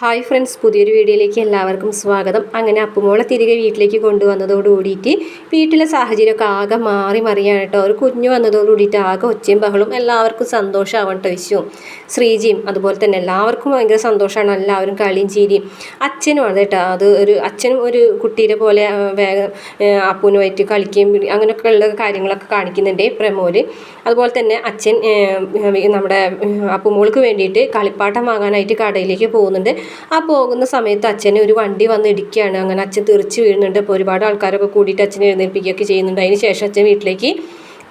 Hi friends പുതിയൊരു വീഡിയോയിലേക്ക് എല്ലാവർക്കും സ്വാഗതം. അങ്ങനെ അപ്പുമോളെ തിരികെ വീട്ടിലേക്ക് കൊണ്ടുവന്നതോടുകൂടിയിട്ട് വീട്ടിലെ സാഹചര്യമൊക്കെ ആകെ മാറി മറിയാണ് കേട്ടോ. ഒരു കുഞ്ഞു വന്നതോടുകൂടിയിട്ട് ആകെ ഒച്ചയും ബഹളും എല്ലാവർക്കും സന്തോഷമാവണം കേട്ടോ ശ്രീജിയും അതുപോലെ തന്നെ എല്ലാവർക്കും ഭയങ്കര സന്തോഷമാണ്. എല്ലാവരും കളിയും ചീരിയും. അച്ഛനും ആണ് കേട്ടോ. അത് ഒരു അച്ഛനും ഒരു കുട്ടീനെ പോലെ വേഗം അപ്പുവിനുമായിട്ട് കളിക്കുകയും അങ്ങനെയൊക്കെ ഉള്ള കാര്യങ്ങളൊക്കെ കാണിക്കുന്നുണ്ട് പ്രമോൽ. അതുപോലെ തന്നെ അച്ഛൻ നമ്മുടെ അപ്പുമോൾക്ക് വേണ്ടിയിട്ട് കളിപ്പാട്ടം വാങ്ങാനായിട്ട് കടയിലേക്ക് പോകുന്നുണ്ട്. ആ പോകുന്ന സമയത്ത് അച്ഛനെ ഒരു വണ്ടി വന്ന് ഇടിക്കുകയാണ്. അങ്ങനെ അച്ഛൻ തെറിച്ച് വീഴുന്നുണ്ട്. അപ്പോൾ ഒരുപാട് ആൾക്കാരൊക്കെ കൂടിയിട്ട് അച്ഛനെ എഴുന്നേൽപ്പിക്കുകയൊക്കെ ചെയ്യുന്നുണ്ട്. അതിന് ശേഷം അച്ഛൻ വീട്ടിലേക്ക്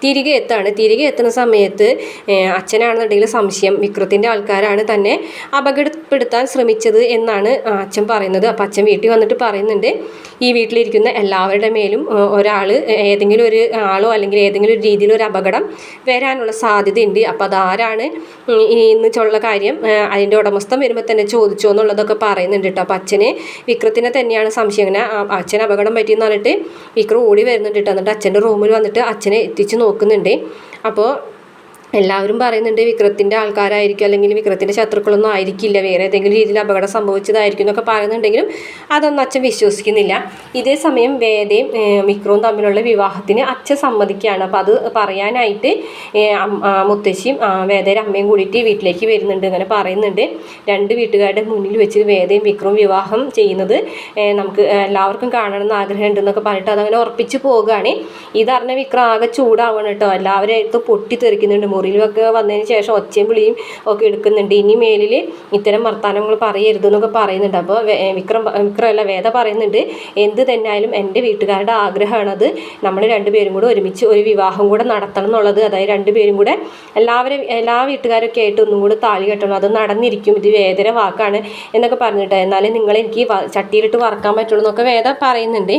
തിരികെ എത്താണ്? തിരികെ എത്തുന്ന സമയത്ത് അച്ഛനാണെന്നുണ്ടെങ്കിൽ സംശയം വിക്രത്തിന്റെ ആൾക്കാരാണ് തന്നെ അപകടപ്പെടുത്താൻ ശ്രമിച്ചത് എന്നാണ് അച്ഛൻ പറയുന്നത്. അപ്പം അച്ഛൻ വീട്ടിൽ വന്നിട്ട് പറയുന്നുണ്ട് ഈ വീട്ടിലിരിക്കുന്ന എല്ലാവരുടെ മേലും ഒരാൾ ഏതെങ്കിലും ഒരു ആളോ അല്ലെങ്കിൽ ഏതെങ്കിലും ഒരു രീതിയിൽ ഒരു അപകടം വരാനുള്ള സാധ്യതയുണ്ട്. അപ്പം അതാരാണ് ചുള്ള കാര്യം അതിന്റെ ഉടമസ്ഥം വരുമ്പോൾ തന്നെ ചോദിച്ചോ എന്നുള്ളതൊക്കെ പറയുന്നുണ്ട് കേട്ടോ. അപ്പം അച്ഛന് വിക്രത്തിനെ തന്നെയാണ് സംശയം. അങ്ങനെ അച്ഛൻ അപകടം പറ്റിയെന്ന് പറഞ്ഞിട്ട് വിക്രം ഓടി വരുന്നുണ്ട് കേട്ടോ. എന്നിട്ട് അച്ഛന്റെ റൂമിൽ വന്നിട്ട് അച്ഛനെ എത്തിച്ച് നോക്കുന്നുണ്ട്. അപ്പോൾ എല്ലാവരും പറയുന്നുണ്ട് വിക്രത്തിന്റെ ആൾക്കാരായിരിക്കും അല്ലെങ്കിൽ വിക്രത്തിന്റെ ശത്രുക്കളൊന്നും ആയിരിക്കില്ല. വേറെ ഏതെങ്കിലും രീതിയിൽ അപകടം സംഭവിച്ചതായിരിക്കും എന്നൊക്കെ പറയുന്നുണ്ടെങ്കിലും അതൊന്നും അച്ഛൻ വിശ്വസിക്കുന്നില്ല. ഇതേ സമയം വേദയും വിക്രവും തമ്മിലുള്ള വിവാഹത്തിന് അച്ഛൻ സമ്മതിക്കുകയാണ്. അപ്പോൾ അത് പറയാനായിട്ട് മുത്തശ്ശിയും വേദയുടെ അമ്മയും കൂടിയിട്ട് വീട്ടിലേക്ക് വരുന്നുണ്ട് അങ്ങനെ പറയുന്നുണ്ട്. രണ്ട് വീട്ടുകാരുടെ മുന്നിൽ വെച്ച് വേദയും വിക്രവും വിവാഹം ചെയ്യുന്നത് നമുക്ക് എല്ലാവർക്കും കാണണമെന്ന് ആഗ്രഹമുണ്ട് എന്നൊക്കെ പറഞ്ഞിട്ട് അതങ്ങനെ ഉറപ്പിച്ച് പോവുകയാണ്. ഇതറിഞ്ഞ വിക്രം ആകെ ചൂടാവണം കേട്ടോ. എല്ലാവരും പൊട്ടിത്തെറിക്കുന്നുണ്ട്. മുറിയിലൊക്കെ വന്നതിന് ശേഷം ഒച്ചയും വിളിയും ഒക്കെ എടുക്കുന്നുണ്ട്. ഇനി മേലിൽ ഇത്തരം വർത്തമാനങ്ങൾ പറയരുത് എന്നൊക്കെ പറയുന്നുണ്ട്. അപ്പോൾ വിക്രം വിക്രമല്ല വേദ പറയുന്നുണ്ട് എന്ത് തന്നെയായാലും എന്റെ വീട്ടുകാരുടെ ആഗ്രഹമാണത് നമ്മൾ രണ്ടുപേരും കൂടെ ഒരുമിച്ച് ഒരു വിവാഹം കൂടെ നടത്തണം എന്നുള്ളത്. അതായത് രണ്ടുപേരും കൂടെ എല്ലാവരും എല്ലാ വീട്ടുകാരൊക്കെ ആയിട്ട് ഒന്നും കൂടെ താലി കെട്ടണം. അത് നടന്നിരിക്കും. ഇത് വേദന വാക്കാണ് എന്നൊക്കെ പറഞ്ഞിട്ട്. എന്നാലേ നിങ്ങൾ എനിക്ക് ചട്ടിയിലിട്ട് വറക്കാൻ പറ്റുള്ളൂ എന്നൊക്കെ വേദ പറയുന്നുണ്ട്.